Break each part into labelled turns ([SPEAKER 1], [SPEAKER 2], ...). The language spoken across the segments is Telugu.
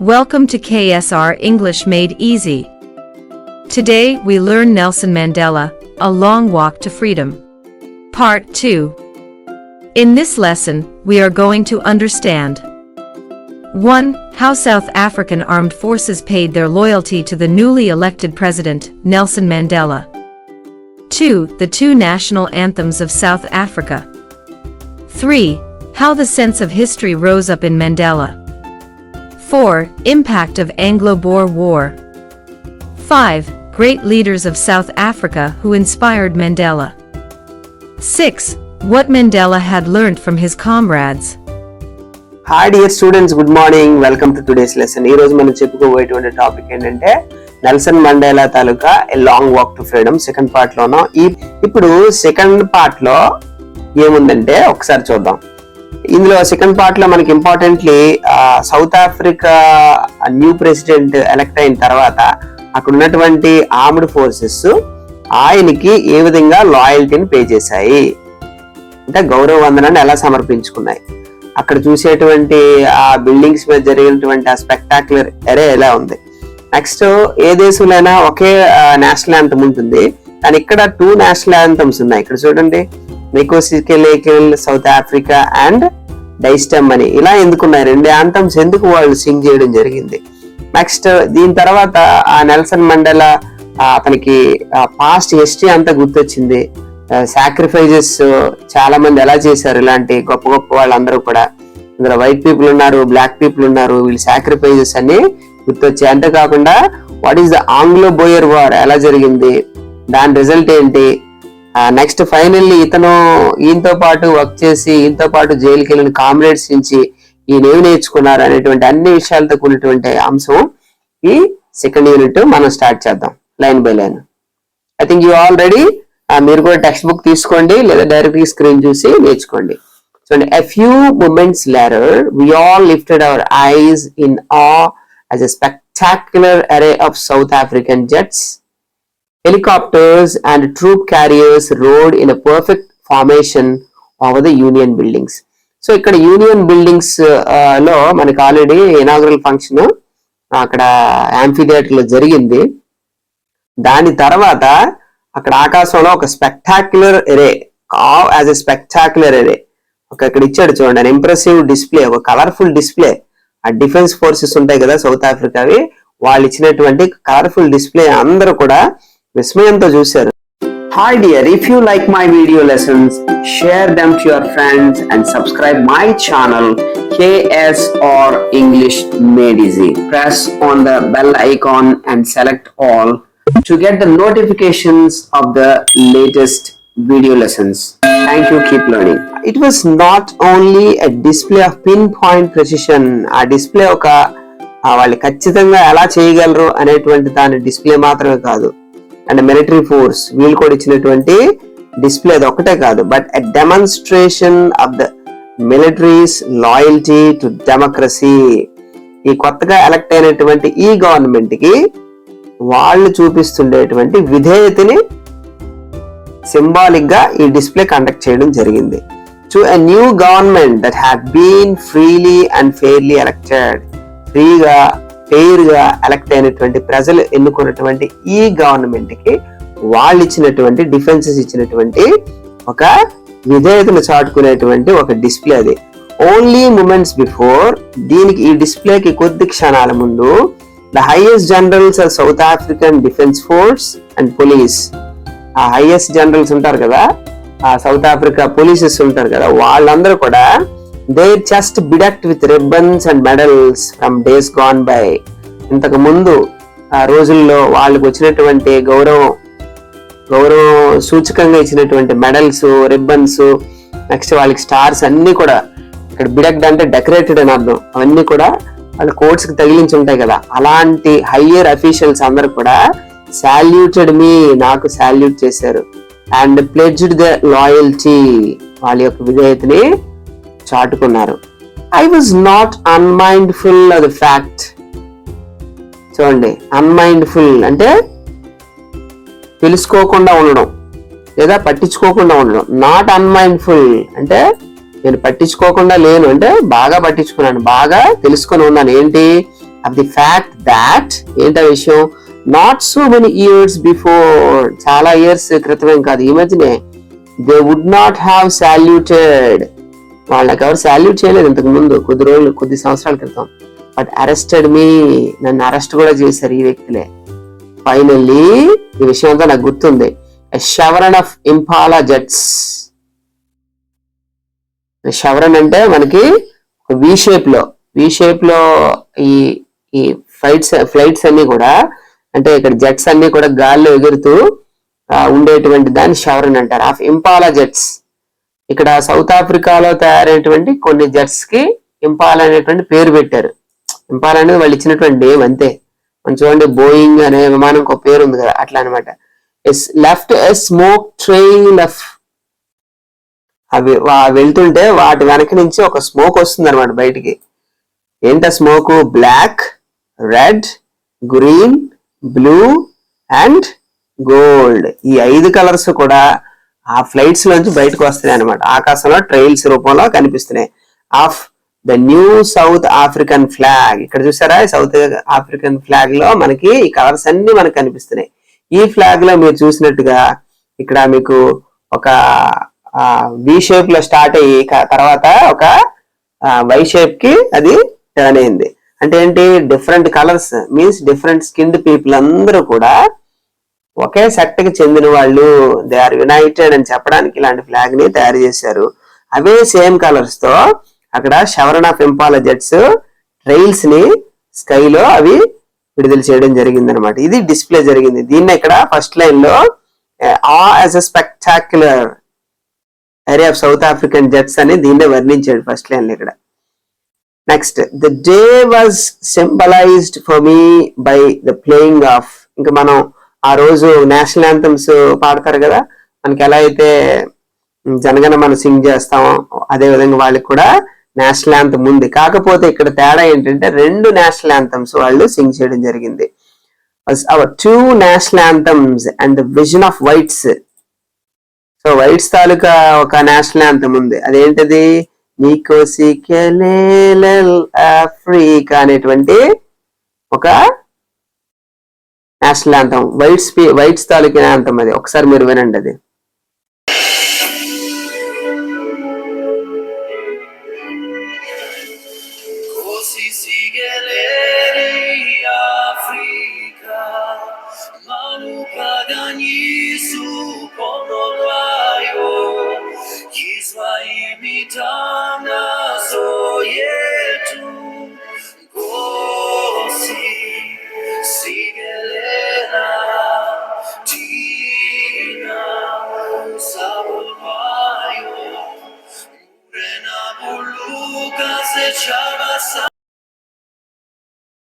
[SPEAKER 1] Welcome to KSR English Made Easy. Today we learn Nelson Mandela, A Long Walk to Freedom. Part 2. In this lesson, we are going to understand 1. How South African armed forces paid their loyalty to the newly elected president, Nelson Mandela. 2. The two national anthems of South Africa. 3. How the sense of history rose up in Mandela. 4. Impact of Anglo-Boer War. 5. Great leaders of South Africa who inspired Mandela. 6. What Mandela had learned from his comrades.
[SPEAKER 2] Hi dear students good morning welcome to today's lesson ఈ రోజు మనం చెప్పుకోబోయేటువంటి టాపిక్ ఏంటంటే Nelson Mandela taluka a long walk to freedom second part లోనో ఈ ఇప్పుడు సెకండ్ పార్ట్ లో ఏముందంటే ఒకసారి చూద్దాం ఇందులో సెకండ్ పార్ట్లో మనకి importantly South Africa new president elect అయిన తర్వాత అక్కడ ఉన్నటువంటి ఆర్మ్డ్ ఫోర్సెస్ ఆయనకి ఏ విధంగా లాయల్టీని పే చేశాయి? అంటే గౌరవ వందనాన్ని ఎలా సమర్పించుకున్నాయి? అక్కడ చూసేటువంటి ఆ బిల్డింగ్స్ మీద జరిగినటువంటి ఆ స్పెక్టాక్యులర్ ఎరే ఎలా ఉంది? నెక్స్ట్ ఏ దేశంలోనైనా ఒకే నేషనల్ యాంథమ్ ఉంటుంది. కానీ ఇక్కడ టూ నేషనల్ యాంథమ్స్ ఉన్నాయి. ఇక్కడ చూడండి. నికోసికెలేకల్ South Africa and Die Stem అని. ఇలా ఎందుకున్నాయి? రెండు యాంటమ్స్ ఎందుకు వాళ్ళు సింగ్ చేయడం జరిగింది? నెక్స్ట్ దీని తర్వాత ఆ నెల్సన్ మండల అతనికి పాస్ట్ హిస్టరీ అంతా గుర్తొచ్చింది. సాక్రిఫైజెస్ చాలా మంది ఎలా చేశారు? ఇలాంటి గొప్ప గొప్ప వాళ్ళందరూ కూడా. ఇందులో వైట్ పీపుల్ ఉన్నారు బ్లాక్ పీపుల్ ఉన్నారు వీళ్ళు సాక్రిఫైజెస్ అని గుర్తొచ్చాయి. అంతేకాకుండా what is the Anglo Boer war ఎలా జరిగింది? దాని రిజల్ట్ ఏంటి? నెక్స్ట్ ఫైనల్లీ ఇతను ఈయనతో పాటు వర్క్ చేసి ఈయనతో పాటు జైలుకి వెళ్ళిన కామ్రేడ్స్ నుంచి ఈయన ఏమి నేర్చుకున్నారు అనేటువంటి అన్ని విషయాలతో కూడినటువంటి అంశం ఈ సెకండ్ యూనిట్ మనం స్టార్ట్ చేద్దాం line by line I think you already మీరు కూడా టెక్స్ట్ బుక్ తీసుకోండి లేదా డైరెక్ట్ స్క్రీన్ చూసి నేర్చుకోండి. చూడండి a few moments later we all lifted our eyes in awe as a spectacular array of South African jets helicopters and troop carriers rode in a perfect formation over the union buildings. So ఇక్కడ యూనియన్ బిల్డింగ్స్ uh, లో మనకి ఆల్రెడీ ఇనాగ్రల్ ఫంక్షన్ అక్కడ యాంఫిథియేటర్లో జరిగింది. దాని తర్వాత అక్కడ ఆకాశంలో ఒక spectacular array as a spectacular array ఒక ఇక్కడ ఇచ్చాడు చూడండి ఇంప్రెసివ్ డిస్ప్లే ఒక కలర్ఫుల్ డిస్ప్లే ఆ డిఫెన్స్ ఫోర్సెస్ ఉంటాయి కదా సౌత్ ఆఫ్రికావి వాళ్ళు ఇచ్చినటువంటి కలర్ఫుల్ డిస్ప్లే అందరూ కూడా విస్మయంతో చూశారు hi dear if you like my video lessons share them to your friends and subscribe my channel KS R English made easy press on the bell icon and select all to get the notifications of the latest video lessons. Thank you. Keep learning. It was not only a display of pinpoint precision. ఆ డిస్ప్లే ఒక వాళ్ళు ఖచ్చితంగా ఎలా చేయగలరు అనేటువంటి దాని డిస్ప్లే మాత్రమే కాదు అండ్ మిలిటరీ ఫోర్స్ వీళ్ళు కూడా ఇచ్చినటువంటి డిస్ప్లే అది ఒకటే కాదు but a demonstration of the military's loyalty to democracy ఈ కొత్తగా ఎలక్ట్ అయినటువంటి ఈ గవర్నమెంట్కి వాళ్ళు చూపిస్తుండేటువంటి విధేయతని సింబాలిక్గా ఈ డిస్ప్లే కండక్ట్ చేయడం జరిగింది. To a new government that had been freely and fairly elected ఫ్రీగా ఫెయిర్గా ఎలక్ట్ అయినటువంటి ప్రజలు ఎన్నుకున్నటువంటి ఈ గవర్నమెంట్కి వాళ్ళు ఇచ్చినటువంటి డిఫెన్సెస్ ఇచ్చినటువంటి ఒక విధేయతను చాటుకునేటువంటి ఒక డిస్ప్లే అది. ఓన్లీ మూమెంట్స్ బిఫోర్ దీనికి ఈ డిస్ప్లేకి కొద్ది క్షణాల ముందు the highest generals of South African defence force and police ఆ హైయెస్ట్ జనరల్స్ ఉంటారు కదా? ఆ సౌత్ ఆఫ్రికా పోలీసెస్ ఉంటారు కదా? వాళ్ళందరూ కూడా they just bedecked with ribbons and medals from days gone by ఇంతకు ముందు ఆ రోజుల్లో వాళ్ళకి వచ్చినటువంటి గౌరవం గౌరవం సూచకంగా ఇచ్చినటువంటి మెడల్స్ రిబ్బన్స్ నెక్స్ట్ వాళ్ళకి స్టార్స్ అన్నీ కూడా ఇక్కడ బిడక్డ్ అంటే డెకరేటెడ్ అని అర్థం. అవన్నీ కూడా వాళ్ళ కోర్ట్స్కి తగిలించి ఉంటాయి కదా. అలాంటి హయ్యర్ అఫీషియల్స్ అందరు కూడా శాల్యూటెడ్ మీ నాకు సాల్యూట్ చేశారు. అండ్ ప్లెడ్జ్డ్ ద లాయల్టీ వాళ్ళ యొక్క విధేయతని చాటుకున్నారు. I was not unmindful of the fact చూడండి అన్మైండ్ఫుల్ అంటే తెలుసుకోకుండా ఉండడం లేదా పట్టించుకోకుండా ఉండడం. నాట్ అన్మైండ్ఫుల్ అంటే నేను పట్టించుకోకుండా లేను అంటే బాగా పట్టించుకున్నాను బాగా తెలుసుకొని ఉన్నాను. ఏంటి? ఆఫ్ ది ఫ్యాక్ట్ దాట్ ఏంటో విషయం? Not so many years before చాలా ఇయర్స్ క్రితమేం కాదు ఈ మధ్యనే. They would not have saluted వాళ్ళకి ఎవరు సాల్యూట్ చేయలేదు ఇంతకు ముందు. కొద్ది రోజులు కొద్ది సంవత్సరాల క్రితం. బట్ అరెస్టెడ్ మీ నన్ను అరెస్ట్ కూడా చేశారు ఈ వ్యక్తులే. ఫైనల్లీ ఈ విషయం అంతా నాకు గుర్తుంది. షవరన్ ఆఫ్ ఇంపాలా జెట్స్ షవరన్ అంటే మనకి వి షేప్లో వి షేప్లో ఈ ఈ ఫ్లైట్స్ ఫ్లైట్స్ అన్ని కూడా అంటే ఇక్కడ జెట్స్ అన్ని కూడా గాల్లో ఎగురుతూ ఉండేటువంటి దాన్ని షవరన్ అంటారు. ఆఫ్ ఇంపాలా జెట్స్ ఇక్కడ సౌత్ ఆఫ్రికాలో తయారైనటువంటి కొన్ని జట్స్కి ఇంపాల్ అనేటువంటి పేరు పెట్టారు. ఇంపాల్ అనేది వాళ్ళు ఇచ్చినటువంటి నేమ్ అంతే. మనం చూడండి బోయింగ్ అనే విమానం ఒక పేరు ఉంది కదా అట్లా అనమాట left a smoke trail of అవి వా- వెళ్తుంటే వాటి వెనక నుంచి ఒక స్మోక్ వస్తుంది అనమాట బయటికి. ఏంట smoke black red green blue and gold ఈ ఐదు కలర్స్ కూడా ఆ ఫ్లైట్స్ నుంచి బయటకు వస్తున్నాయి అనమాట ఆకాశంలో ట్రైల్స్ రూపంలో కనిపిస్తున్నాయి. Of the new South African flag ఇక్కడ చూసారా? సౌత్ ఆఫ్రికన్ ఫ్లాగ్లో మనకి ఈ కలర్స్ అన్ని మనకు కనిపిస్తున్నాయి. ఈ ఫ్లాగ్లో మీరు చూసినట్టుగా ఇక్కడ మీకు ఒక వి షేప్లో స్టార్ట్ అయ్యి తర్వాత ఒక వై షేప్కి అది టర్న్ అయింది. అంటే ఏంటి? Different colours means different skinned people అందరూ కూడా ఒకే సెక్ట్కి చెందిన వాళ్ళు దే ఆర్ యునైటెడ్ అని చెప్పడానికి ఇలాంటి ఫ్లాగ్ని తయారు చేశారు. అవే సేమ్ కలర్స్తో అక్కడ షవరణ పింపాల జెట్స్ ట్రైల్స్ని స్కైలో అవి విడుదల చేయడం జరిగింది అనమాట ఇది డిస్ప్లే జరిగింది. దీన్ని ఇక్కడ ఫస్ట్ లైన్లో awe as a spectacular array of South African jets అని దీన్నే వర్ణించాడు ఫస్ట్ లైన్లో ఇక్కడ. Next the day was symbolised for me by the playing of ఇంకా మనం ఆ రోజు నేషనల్ యాంథమ్స్ పాడతారు కదా. మనకి ఎలా అయితే జనగణ మనం సింగ్ చేస్తామో అదే విధంగా వాళ్ళకి కూడా నేషనల్ యాంథమ్ ఉంది. కాకపోతే ఇక్కడ తేడా ఏంటంటే రెండు నేషనల్ యాంథమ్స్ వాళ్ళు సింగ్ చేయడం జరిగింది. Our two national anthems and the vision of whites so whites తాలూకా ఒక నేషనల్ యాంథమ్ ఉంది. అదేంటది? నీకో ఆఫ్రికా అనేటువంటి ఒక నేషనల్ యాంతం వైట్స్ వైట్స్ తాలూకా యాంతం అది? ఒకసారి మీరు వినండి అది.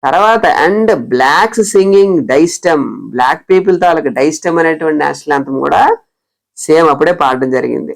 [SPEAKER 2] తర్వాత and blacks singing Die Stem black people తాలూకు డైస్టమ్ అనేటువంటి నేషనల్ అంతం కూడా సేమ్ అప్పుడే పాడడం జరిగింది.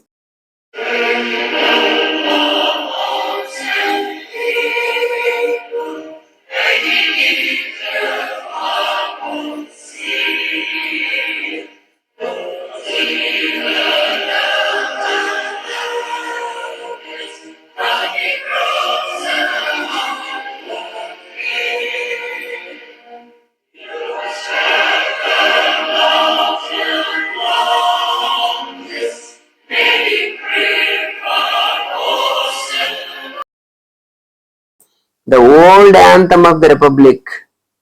[SPEAKER 2] The old anthem of the republic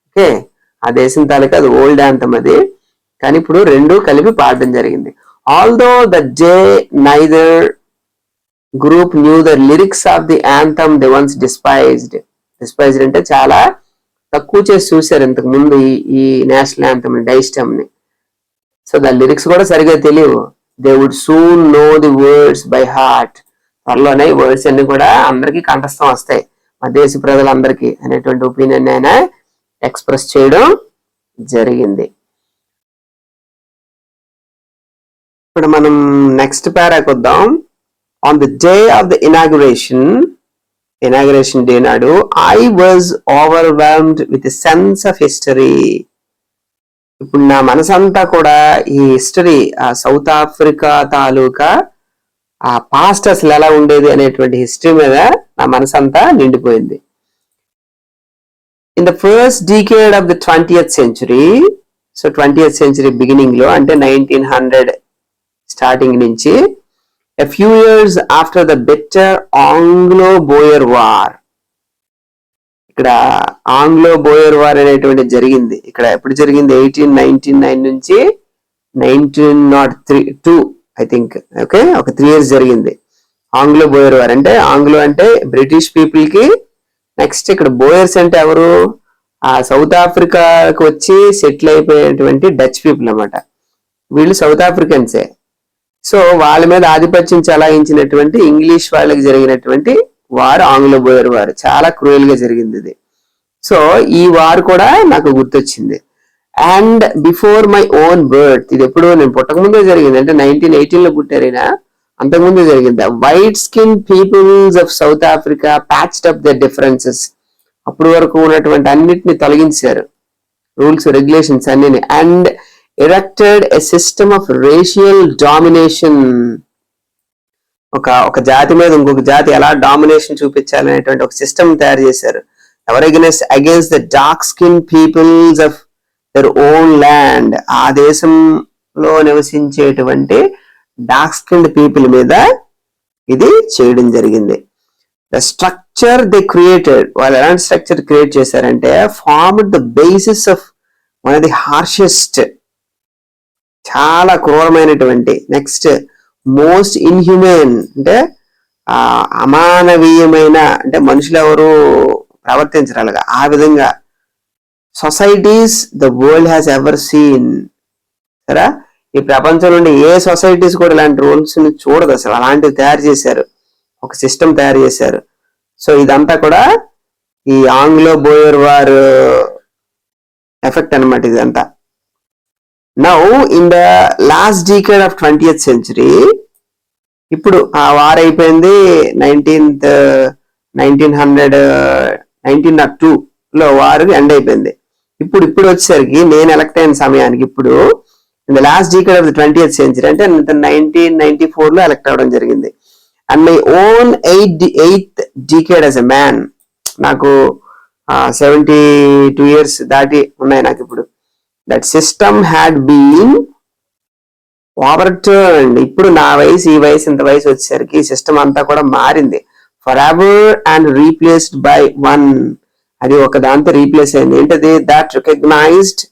[SPEAKER 2] okay ఆ దేశం తాలూకా అది ఓల్డ్ యాంథమ్ అది. కానీ ఇప్పుడు రెండు కలిపి పాడడం జరిగింది. Although the day neither group knew the lyrics of the anthem they once despised despised అంటే చాలా తక్కువ చేసి చూశారు ఇంతకు ముందు ఈ- ఈ నేషనల్ యాంథమ్ డైస్టమ్ని. సో దాని లిరిక్స్ కూడా సరిగా తెలియవు. They would soon know the words by heart త్వరలోనే ఈ వర్డ్స్ అన్ని కూడా అందరికీ కంఠస్థం వస్తాయి. మా దేశ ప్రజలందరికీ అనేటువంటి ఒపీనియన్ ఆయన ఎక్స్ప్రెస్ చేయడం జరిగింది. ఇప్పుడు మనం నెక్స్ట్ పారాకి వద్దాం on the day of the inauguration inauguration day నాడు I was overwhelmed with sense of history ఇప్పుడు నా మనసంతా కూడా ఈ హిస్టరీ సౌత్ ఆఫ్రికా తాలూకా ఆ పాస్ట్ అసలు ఎలా ఉండేది అనేటువంటి హిస్టరీ మీద నా మనసంతా నిండిపోయింది. In the first decade of the 20th century so twentieth century బిగినింగ్లో అంటే నైన్టీన్ హండ్రెడ్ స్టార్టింగ్ నుంచి a few years after the bitter Anglo Boer war ఇక్కడ ఆంగ్లో బోయర్ వార్ అనేటువంటి జరిగింది. ఇక్కడ ఎప్పుడు జరిగింది? ఎయిటీన్ నైన్టీన్ నైన్ నుంచి nineteen nought three two I think okay ఒక త్రీ ఇయర్స్ జరిగింది. ఆంగ్లో బోయర్ వారు అంటే ఆంగ్లో అంటే బ్రిటిష్ పీపుల్కి నెక్స్ట్ ఇక్కడ బోయర్స్ అంటే ఎవరు? ఆ సౌత్ ఆఫ్రికాకి వచ్చి సెటిల్ అయిపోయినటువంటి డచ్ పీపుల్ అనమాట వీళ్ళు సౌత్ ఆఫ్రికన్సే. సో వాళ్ళ మీద ఆధిపత్యం చెలాయించినటువంటి ఇంగ్లీష్ వాళ్ళకి జరిగినటువంటి వారు ఆంగ్లో బోయర్ వారు చాలా క్రూయల్గా జరిగింది ఇది. సో ఈ వారు కూడా నాకు గుర్తొచ్చింది. And before my own birth ఇది ఎప్పుడు నేను పుట్టక ముందే జరిగింది. అంటే నైన్టీన్ ఎయిటీన్లో పుట్టారైనా అంతకుముందే జరిగింది. White skin peoples of South Africa patched up the differences అప్పుడు వరకు ఉన్నటువంటి అన్నిటిని తొలగించారు. రూల్స్ రెగ్యులేషన్స్ అన్ని and erected a system of racial domination ఒక ఒక జాతి మీద ఇంకొక జాతి ఎలా డామినేషన్ చూపించాలనేటువంటి ఒక సిస్టమ్ తయారు చేశారు. ఎవరు against against the dark skin peoples of their own land ఆ దేశంలో నివసించేటువంటి డార్క్ స్కిన్డ్ పీపుల్ మీద ఇది చేయడం జరిగింది. ద స్ట్రక్చర్ ది క్రియేటెడ్ వాళ్ళు ఎలాంటి స్ట్రక్చర్ క్రియేట్ చేశారంటే formed the basis of one of the harshest చాలా క్రూరమైనటువంటి నెక్స్ట్ మోస్ట్ ఇన్హ్యూమన్ అంటే అమానవీయమైన అంటే మనుషులు ఎవరు ప్రవర్తించరాలుగా ఆ విధంగా societies the world has ever seen. సరే? ఈ ప్రపంచంలో నుండి ఏ సొసైటీస్ కూడా ఇలాంటి రూల్స్ని చూడదు అసలు. అలాంటివి తయారు చేశారు. ఒక సిస్టమ్ తయారు చేశారు. సో ఇదంతా కూడా ఈ ఆంగ్లో బోయర్ వారు ఎఫెక్ట్ అనమాట ఇదంతా. Now in the last decade of twentieth century ఇప్పుడు ఆ వార్ అయిపోయింది nineteenth nineteen hundred nineteen nought two లో వార్ ఎండ్ అయిపోయింది. ఇప్పుడు ఇప్పుడు వచ్చేసరికి నేను ఎలక్ట్ అయిన సమయానికి ఇప్పుడు in the last decade of the twenty century అంటే నైన్టీన్ నైన్టీ ఫోర్లో ఎలక్ట్ అవ్వడం జరిగింది. And my own eighth eighth decade as a man నాకు సెవెంటీ టూ ఇయర్స్ దాటి ఉన్నాయి నాకు ఇప్పుడు. That system had been over ఇప్పుడు నా వయసు ఈ వయసు ఇంత వయసు వచ్చేసరికి సిస్టమ్ అంతా కూడా మారింది. For ever and replaced by one అది ఒక దాంతో రీప్లేస్ అయింది. ఏంటది? That recognised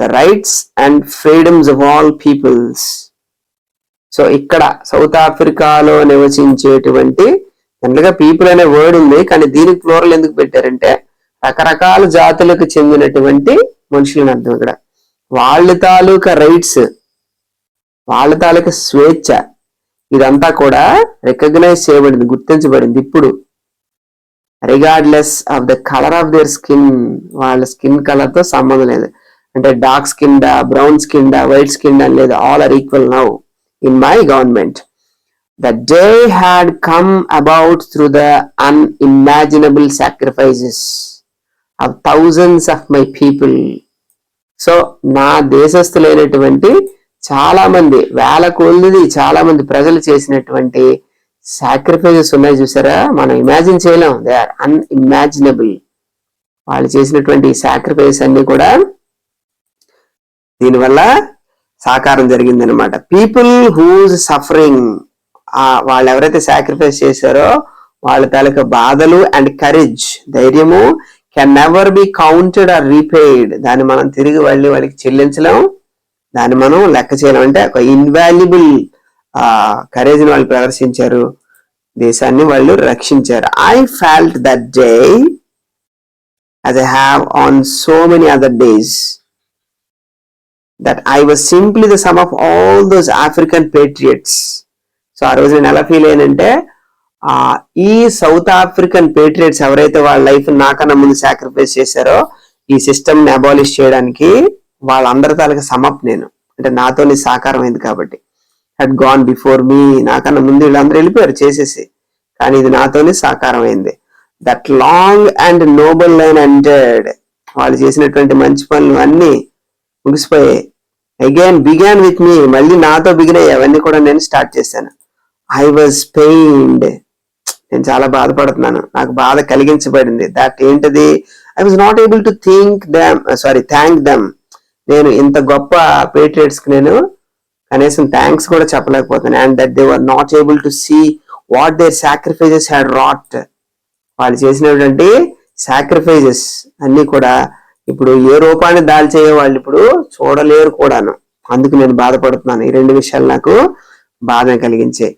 [SPEAKER 2] the rights and freedoms of all peoples so ఇక్కడ సౌత్ ఆఫ్రికాలో నివసించేటువంటి జనరల్గా పీపుల్ అనే వర్డ్ ఉంది కానీ దీనికి ఫ్లోరల్ ఎందుకు పెట్టారంటే రకరకాల జాతులకు చెందినటువంటి మనుషులని అర్థం ఇక్కడ. వాళ్ళ తాలూకా రైట్స్ వాళ్ళ తాలూకా స్వేచ్ఛ ఇదంతా కూడా రికగ్నైజ్ చేయబడింది గుర్తించబడింది. ఇప్పుడు regardless of the colour of their skin వాళ్ళ స్కిన్ కలర్తో సంబంధం లేదు. అంటే డార్క్ స్కిన్ డా బ్రౌన్ స్కిన్ డా వైట్ స్కిన్ డా లేదు. All are equal now in my government the day had come about through the unimaginable sacrifices of thousands of my people so నా దేశస్థులైనటువంటి చాలా మంది వేల కొలిది చాలా మంది ప్రజలు చేసినటువంటి సాక్రిఫైజెస్ ఉన్నాయి చూసారా? మనం ఇమాజిన్ చేయలేం దే ఆర్ అన్ఇమాజినబుల్ వాళ్ళు చేసినటువంటి సాక్రిఫైస్ అన్ని కూడా దీనివల్ల సాకారం జరిగిందనమాట పీపుల్ హూజ్ సఫరింగ్ వాళ్ళు ఎవరైతే సాక్రిఫైస్ చేశారో వాళ్ళ తాలూకా బాధలు అండ్ కరేజ్ ధైర్యము can never be counted or repaid దాన్ని మనం తిరిగి వెళ్ళి వాళ్ళకి చెల్లించలేం దాన్ని మనం లెక్క చేయలేం అంటే ఒక ఇన్వాల్యుబుల్ కరేజ్ వాళ్ళు ప్రదర్శించారు. దేశాన్ని వాళ్ళు రక్షించారు. I felt that day as I have on so many other days that I was simply the sum of all those African patriots so ఆ రోజు నేను ఎలా ఫీల్ అయ్యానంటే ఆ ఈ సౌత్ ఆఫ్రికన్ పేట్రియట్స్ ఎవరైతే వాళ్ళ లైఫ్ నాకన్నా ముందు సాక్రిఫైస్ చేశారో ఈ సిస్టమ్ని అబాలిష్ చేయడానికి వాళ్ళందరి తాలూకా సమప్ నేను. అంటే నాతోని సాకారం అయింది కాబట్టి. హెడ్ గాన్ బిఫోర్ మీ నాకన్నా ముందు వీళ్ళందరూ వెళ్ళిపోయారు చేసేసి. కానీ ఇది నాతోనే సాకారం అయింది that long and noble line ended వాళ్ళు చేసినటువంటి మంచి పనులు అన్నీ ముగిసిపోయాయి. అగైన్ బిగాన్ విత్ మీ మళ్ళీ నాతో బిగిన్ అయ్యాయి. అవన్నీ కూడా నేను స్టార్ట్ చేశాను. ఐ వాజ్ పెయిన్డ్ నేను చాలా బాధపడుతున్నాను. నాకు బాధ కలిగించబడింది. దట్ ఏంటది? I was not able to think them sorry thank them నేను ఇంత గొప్ప పేట్రియట్స్కి నేను కనీసం థ్యాంక్స్ కూడా చెప్పలేకపోతున్నాయి and that they were not able to see what their sacrifices had wrought వాళ్ళు చేసినటువంటి సాక్రిఫైజెస్ అన్ని కూడా ఇప్పుడు ఏ రూపాన్ని దాల్చేయో వాళ్ళు ఇప్పుడు చూడలేరు కూడాను. అందుకు నేను బాధపడుతున్నాను. ఈ రెండు విషయాలు నాకు బాధ కలిగించే.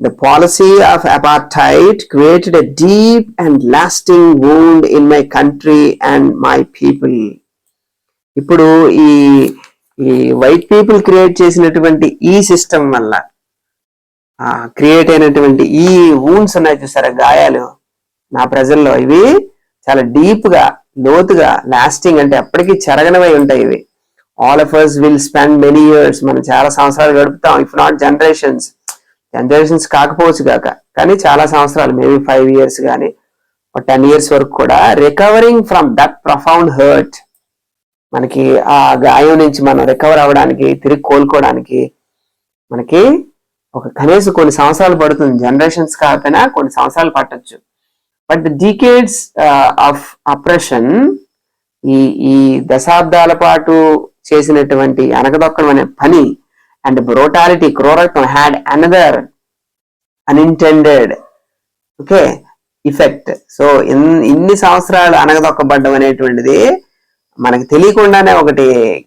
[SPEAKER 2] The policy of apartheid created a deep and lasting wound in my country and my people ఇప్పుడు ఈ ఈ వైట్ పీపుల్ క్రియేట్ చేసినటువంటి ఈ సిస్టమ్ వల్ల క్రియేట్ అయినటువంటి ఈ వూన్స్ ఉన్నాయి చూసారా గాయాలు. నా ప్రజల్లో ఇవి చాలా డీప్గా లోతుగా లాస్టింగ్ అంటే ఎప్పటికీ చెరగనవై ఉంటాయి ఇవి. All of us will spend many years మనం చాలా సంవత్సరాలు గడుపుతాం ఇఫ్ నాట్ జనరేషన్స్ జనరేషన్స్ కాకపోవచ్చు కాక కానీ చాలా సంవత్సరాలు మేబీ ఫైవ్ ఇయర్స్ కానీ టెన్ ఇయర్స్ వరకు కూడా recovering from that profound hurt మనకి ఆ గాయం నుంచి మనం రికవర్ అవ్వడానికి తిరిగి కోలుకోవడానికి మనకి ఒక కనీసం కొన్ని సంవత్సరాలు పడుతుంది. జనరేషన్స్ కాకపోయినా కొన్ని సంవత్సరాలు పట్టచ్చు. But the decades of oppression ఈ ఈ దశాబ్దాల పాటు చేసినటువంటి అనగదొక్కడం అనే పని అండ్ బ్రోటాలిటీ క్రూరత్వం had another unintended okay effect so ఇన్ని సంవత్సరాలు అనగదొక్కబడ్డం అనేటువంటిది మనకి తెలియకుండానే ఒకటి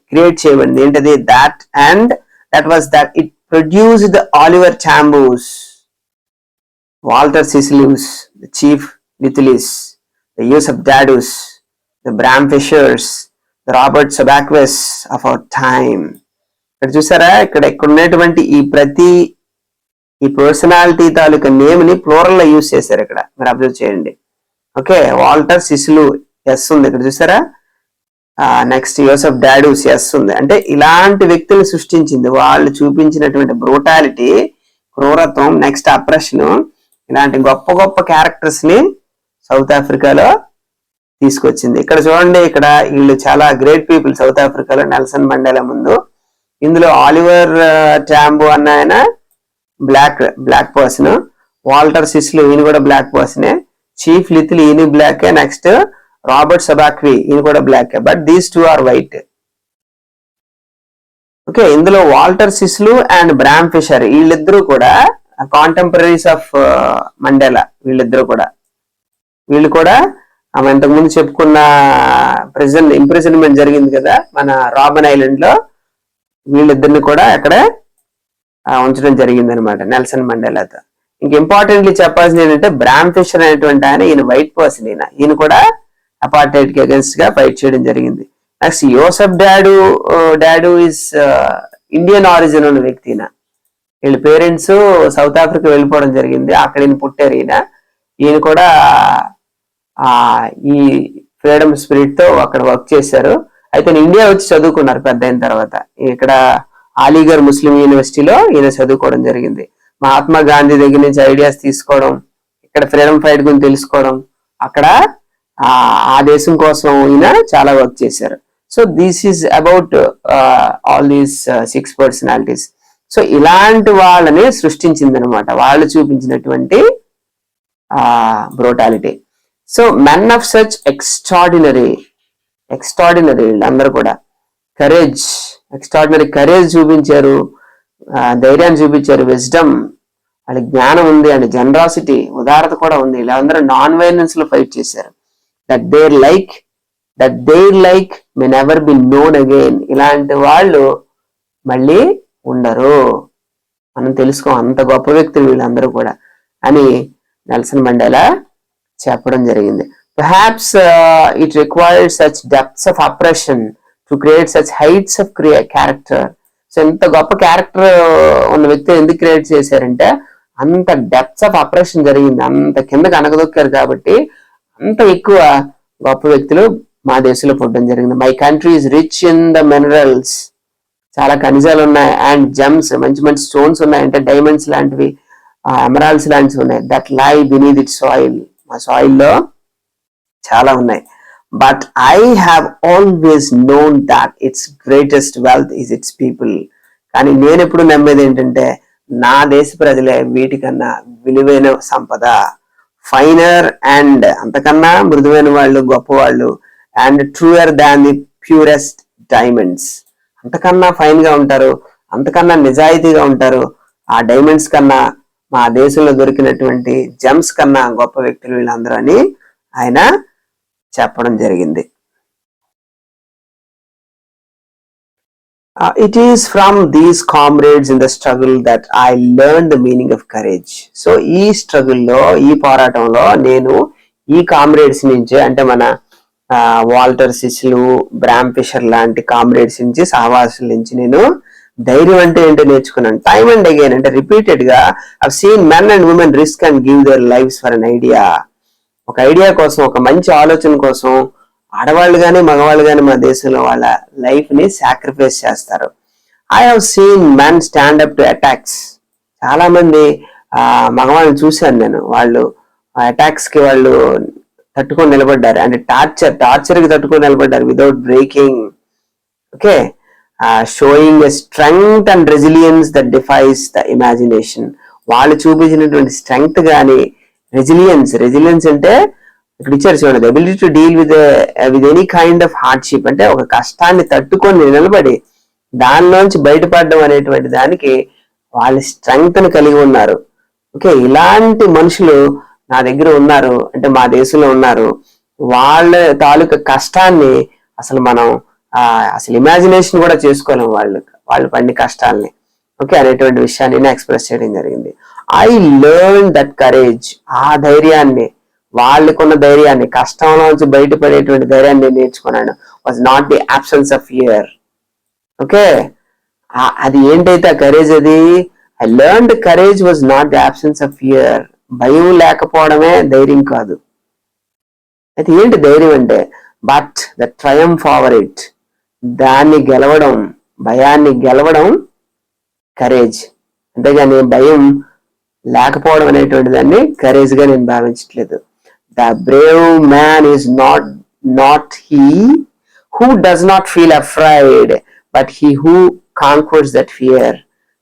[SPEAKER 2] క్రియేట్ చేయబడింది. ఏంటది? That and that was that it produced Oliver Tambos Walter Sisulus the chief Luthulis the Yusuf of Dadoos the Bram Fischers the Robert Sobukwes of our time ఇక్కడ చూసారా? ఇక్కడ ఇక్కడ ఉన్నటువంటి ఈ ప్రతి ఈ పర్సనాలిటీ తాలూకా నేమ్ని ప్లోరల్లో యూస్ చేశారు ఇక్కడ. మీరు అబ్జర్వ్ చేయండి. ఓకే వాల్టర్ సిసులు ఎస్ ఉంది. ఇక్కడ చూసారా? నెక్స్ట్ యోసఫ్ డాడూస్ ఎస్ ఉంది. అంటే ఇలాంటి వ్యక్తులు సృష్టించింది. వాళ్ళు చూపించినటువంటి బ్రూటాలిటీ క్రూరత్వం నెక్స్ట్ అప్రెషన్ ఇలాంటి గొప్ప గొప్ప క్యారెక్టర్స్ని సౌత్ ఆఫ్రికాలో తీసుకొచ్చింది. ఇక్కడ చూడండి ఇక్కడ వీళ్ళు చాలా గ్రేట్ పీపుల్ సౌత్ ఆఫ్రికాలో నెల్సన్ మండేలా ముందు. ఇందులో ఆలివర్ ట్యాంబు అన్న ఆయన black black person Walter Sisulu ఈయన కూడా బ్లాక్ పర్సనే చీఫ్ లితిల్ ఈయన బ్లాకే నెక్స్ట్ రాబర్ట్ సబాక్వి ఈయన కూడా black but these two are white okay ఇందులో Walter Sisulu and Bram Fischer వీళ్ళిద్దరూ కూడా కాంటెంపరీస్ ఆఫ్ మండేలా వీళ్ళిద్దరూ కూడా. వీళ్ళు కూడా ఆమె ఇంతకు ముందు చెప్పుకున్న ప్రిజన్ ఇంప్రిజన్మెంట్ జరిగింది కదా మన రాబన్ ఐలాండ్లో వీళ్ళిద్దరిని కూడా అక్కడ uh, ఉంచడం జరిగింది అనమాట నెల్సన్ మండేలాతో ఇంక ఇంపార్టెంట్లీ చెప్పాల్సింది ఏంటంటే బ్రామ్ ఫిషర్ అనేటువంటి ఆయన ఈయన వైట్ పర్సన్ ఈయన. ఈయన కూడా అపార్టైడ్కి అగేన్స్ట్గా ఫైట్ చేయడం జరిగింది next Yusuf Dadoo Dadoo is Indian origin ఉన్న వ్యక్తి ఈయన వీళ్ళ పేరెంట్స్ సౌత్ ఆఫ్రికా వెళ్ళిపోవడం జరిగింది. అక్కడ ఈయన పుట్టారు ఈయన. ఈయన కూడా ఆ ఈ ఫ్రీడమ్ స్పిరిట్తో అక్కడ వర్క్ చేశారు. అయితే ఇండియా వచ్చి చదువుకున్నారు పెద్ద అయిన తర్వాత. ఇక్కడ అలీగర్ ముస్లిం యూనివర్సిటీలో ఈయన చదువుకోవడం జరిగింది. మహాత్మా గాంధీ దగ్గర నుంచి ఐడియాస్ తీసుకోవడం ఇక్కడ ఫ్రీడమ్ ఫైట్ గురించి తెలుసుకోవడం అక్కడ ఆ దేశం కోసం ఈయన చాలా వర్క్ చేశారు. So this is about all these six personalities so ఇలాంటి వాళ్ళని సృష్టించింది అనమాట వాళ్ళు చూపించినటువంటి brutality so men of such extraordinary extraordinary వీళ్ళందరూ కూడా కరేజ్ ఎక్స్ట్రాడినరీ కరేజ్ చూపించారు. ధైర్యాన్ని చూపించారు. విజ్డమ్ వాళ్ళకి జ్ఞానం ఉంది. అండ్ జనరాసిటీ ఉదారత కూడా ఉంది. వీళ్ళందరూ నాన్ వైలెన్స్లో ఫైట్ చేశారు. That their like that their like may never be known again ఇలాంటి వాళ్ళు మళ్ళీ ఉండరు. మనం తెలుసుకో అంత గొప్ప వ్యక్తులు వీళ్ళందరూ కూడా అని నెల్సన్ మండేలా చెప్పడం జరిగింది. Perhaps it required such depths of oppression to create such heights of క్రియే character so ఇంత గొప్ప క్యారెక్టర్ ఉన్న వ్యక్తి ఎందుకు క్రియేట్ చేశారంటే అంత డెప్త్స్ ఆఫ్ అప్రెషన్ జరిగింది. అంత కిందకి అనగదొక్కారు కాబట్టి అంత ఎక్కువ గొప్ప వ్యక్తులు మా దేశంలో పుట్టడం జరిగింది. My country is rich in the minerals చాలా ఖనిజాలు ఉన్నాయి. అండ్ జమ్స్ మంచి మంచి స్టోన్స్ ఉన్నాయి. అంటే డైమండ్స్ లాంటివి ఎమరాల్స్ లాంటివి ఉన్నాయి. దట్ లై బినీద్ ఇట్ సాయిల్ మా సాయిల్లో చాలా ఉన్నాయి. But I have always known that its greatest wealth is its people కానీ నేను ఎప్పుడు నమ్మేది ఏంటంటే నా దేశ ప్రజలే వీటికన్నా విలువైన సంపద. ఫైనర్ అండ్ అంతకన్నా మృదువైన వాళ్ళు గొప్ప వాళ్ళు and truer than the purest diamonds. అంతకన్నా ఫైన్గా ఉంటారు అంతకన్నా నిజాయితీగా ఉంటారు ఆ డైమండ్స్ కన్నా మా దేశంలో దొరికినటువంటి జెమ్స్ కన్నా గొప్ప వ్యక్తులు వీళ్ళందరూ అని ఆయన చెప్పడం జరిగింది. Uh, it is from these comrades in the struggle that I learned the meaning of courage. So ఈ స్ట్రగుల్లో ఈ పోరాటంలో నేను ఈ కామ్రేడ్స్ నుంచి అంటే మన వాల్టర్ సిస్లు బ్రామ్ ఫిషర్ లాంటి కామ్రేడ్స్ నుంచి సహవాసుల నుంచి నేను ధైర్యం అంటే ఏంటో నేర్చుకున్నాను టైమ్ అండ్ అగైన్ అంటే రిపీటెడ్గా I've seen men and women risk and give their lives for an idea ఒక ఐడియా కోసం ఒక మంచి ఆలోచన కోసం ఆడవాళ్ళు కానీ మగవాళ్ళు కానీ మా దేశంలో వాళ్ళ లైఫ్ని సాక్రిఫైస్ చేస్తారు. I have seen man stand up to attacks చాలామంది మగవాళ్ళని చూశాను నేను. వాళ్ళు అటాక్స్కి వాళ్ళు తట్టుకొని నిలబడ్డారు. అంటే టార్చర్ టార్చర్కి తట్టుకొని నిలబడ్డారు without breaking okay showing a strength and resilience that defies the imagination వాళ్ళు చూపించినటువంటి స్ట్రెంగ్త్ కానీ రెసిలియన్స్ రెసిలియన్స్ అంటే ఇక్కడ ఇచ్చారు చూడండి ability to deal with with any kind of hardship అంటే ఒక కష్టాన్ని తట్టుకొని నిలబడి దానిలోంచి బయటపడడం అనేటువంటి దానికి వాళ్ళ స్ట్రెంగ్త్ కలిగి ఉన్నారు. ఓకే ఇలాంటి మనుషులు నా దగ్గర ఉన్నారు అంటే మా దేశంలో ఉన్నారు. వాళ్ళ తాలూకా కష్టాన్ని అసలు మనం అసలు ఇమాజినేషన్ కూడా చేసుకోలేం వాళ్ళు వాళ్ళు పడిన కష్టాల్ని. ఓకే అనేటువంటి విషయాన్ని ఎక్స్ప్రెస్ చేయడం జరిగింది. ఐ లెర్న్ దట్ కరేజ్ ఆ ధైర్యాన్ని వాళ్ళకున్న ధైర్యాన్ని కష్టంలోంచి బయటపడేటువంటి ధైర్యాన్ని నేను నేర్చుకున్నాను. Was not the absence of fear okay అది ఏంటైతే ఆ కరేజ్ అది? I learn courage was not the absence of fear భయం లేకపోవడమే ధైర్యం కాదు. అయితే ఏంటి ధైర్యం అంటే? But the triumph over it దాన్ని గెలవడం భయాన్ని గెలవడం కరేజ్ అంతేగాని భయం లేకపోవడం అనేటువంటి దాన్ని కరేజ్గా నేను భావించట్లేదు. The brave man is not not he who does not feel afraid but he who conquers that fear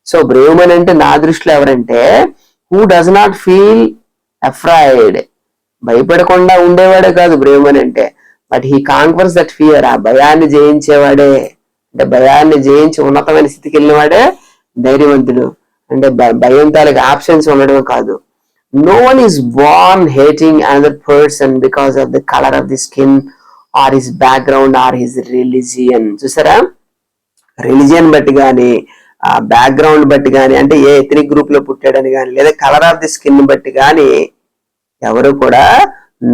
[SPEAKER 2] so brave man అంటే నా దృష్టిలో ఎవరంటే who does not feel afraid భయపడకుండా ఉండేవాడే కాదు బ్రేవ్ మ్యాన్ అంటే but he conquers that fear ఆ భయాన్ని జయించేవాడే అంటే భయాన్ని జయించి ఉన్నతమైన స్థితికి వెళ్ళినవాడే ధైర్యవంతుడు. అంటే భయం తాలకు ఆప్షన్స్ ఉండడం కాదు. No one is born hating another person because of the colour of the skin or his background or his religion చూసారా? రిలీజియన్ బట్టి కానీ ఆ బ్యాక్గ్రౌండ్ బట్టి కానీ అంటే ఏ ఎథనిక్ గ్రూప్లో పుట్టాడని కానీ లేదా కలర్ ఆఫ్ ది స్కిన్ బట్టి కానీ ఎవరు కూడా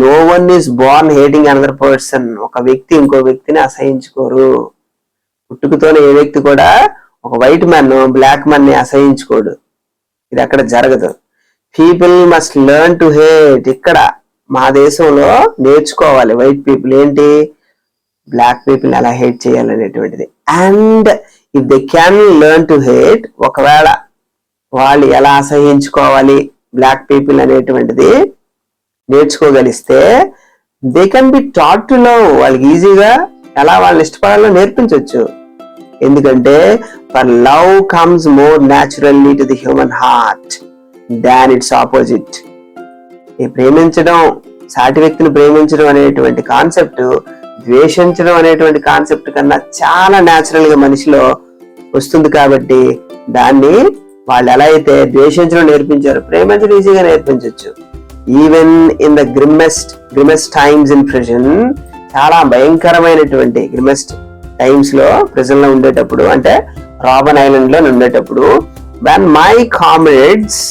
[SPEAKER 2] no one is born hating another person ఒక వ్యక్తి ఇంకో వ్యక్తిని అసహించుకోరు. పుట్టుకతోనే ఏ వ్యక్తి కూడా ఒక వైట్ మ్యాన్ బ్లాక్ మ్యాన్ని అసహించుకోడు. ఇది అక్కడ జరగదు. People must learn to hate ఇక్కడ మా దేశంలో నేర్చుకోవాలి. వైట్ పీపుల్ ఏంటి? బ్లాక్ పీపుల్ ఎలా hate చేయాలనేటువంటిది. And if they can learn to hate ఒకవేళ వాళ్ళు ఎలా అసహించుకోవాలి బ్లాక్ పీపుల్ అనేటువంటిది నేర్చుకోగలిస్తే they can be taught to love వాళ్ళకి ఈజీగా ఎలా వాళ్ళని ఇష్టపడాలో నేర్పించవచ్చు ఎందుకంటే for love comes more naturally to the human heart than its opposite. ఈ ప్రేమించడం సాటి వ్యక్తిని ప్రేమించడం అనేటువంటి కాన్సెప్ట్ ద్వేషించడం అనేటువంటి కాన్సెప్ట్ కన్నా చాలా న్యాచురల్గా మనిషిలో వస్తుంది కాబట్టి దాన్ని వాళ్ళు ఎలా అయితే ద్వేషించడం నేర్పించారు ప్రేమించడం ఈజీగా నేర్పించవచ్చు even in the grimmest grimmest times in prison చాలా భయంకరమైనటువంటి గ్రిమెస్ట్ టైమ్స్లో ప్రిజన్లో ఉండేటప్పుడు అంటే రాబన్ ఐలాండ్లో ఉండేటప్పుడు when my comrades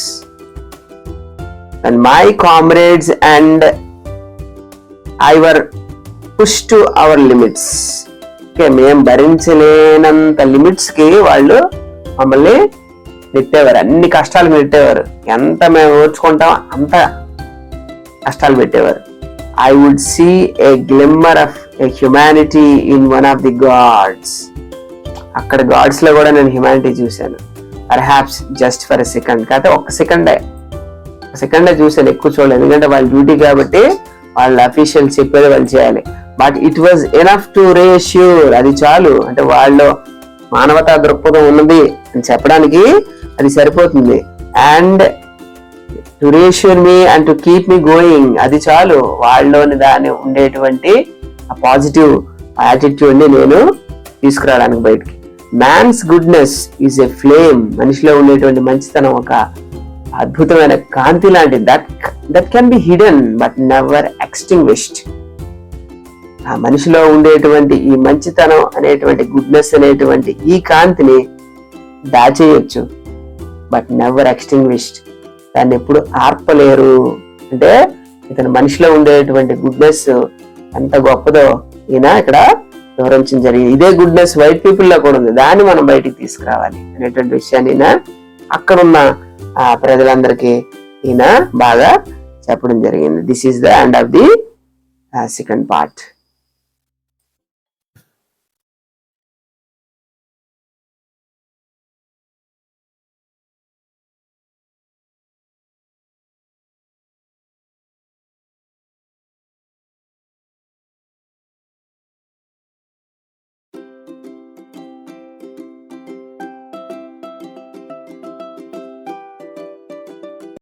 [SPEAKER 2] and my comrades and I were pushed to our limits. Okay మేము భరించలేనంత లిమిట్స్కి వాళ్ళు మమ్మల్ని నెట్టేవారు. అన్ని కష్టాలు పెట్టేవారు ఎంత మేము ఓర్చుకుంటాం అంత కష్టాలు పెట్టేవారు. I would see a glimmer of a humanity in one of the guards అక్కడ గాడ్స్లో కూడా నేను హ్యుమానిటీ చూశాను. Perhaps just for a second కాకపోతే ఒక్క సెకండే సెకండ్ చూశాను ఎక్కువ చూడలేదు. ఎందుకంటే వాళ్ళ డ్యూటీ కాబట్టి వాళ్ళ అఫీషియల్ చెప్పేది వాళ్ళు చేయాలి. But it was enough to reassure అది చాలు. అంటే వాళ్ళు మానవతా దృక్పథం ఉన్నది అని చెప్పడానికి అది సరిపోతుంది. And to reassure me and to keep me going అది చాలు. వాళ్ళలోని దాని ఉండేటువంటి ఆ పాజిటివ్ యాటిట్యూడ్ని నేను తీసుకురావడానికి బయటికి. Man's goodness is a flame మనిషిలో ఉండేటువంటి మంచితనం ఒక అద్భుతమైన కాంతి లాంటి that that can be hidden but never extinguished ఆ మనిషిలో ఉండేటువంటి ఈ మంచితనం అనేటువంటి గుడ్నెస్ అనేటువంటి ఈ కాంతిని దాచేయొచ్చు బట్ నెవర్ ఎక్స్టింగ్విష్డ్ దాన్ని ఎప్పుడు ఆర్పలేరు. అంటే ఇతని మనిషిలో ఉండేటువంటి గుడ్నెస్ ఎంత గొప్పదో ఈయన ఇక్కడ వివరించడం జరిగింది. ఇదే గుడ్నెస్ వైట్ పీపుల్లో కూడా ఉంది. దాన్ని మనం బయటికి తీసుకురావాలి అనేటువంటి విషయాన్ని అక్కడున్న ఆ ప్రజలందరికీ ఈయన బాగా చెప్పడం జరిగింది. This is the end of the second part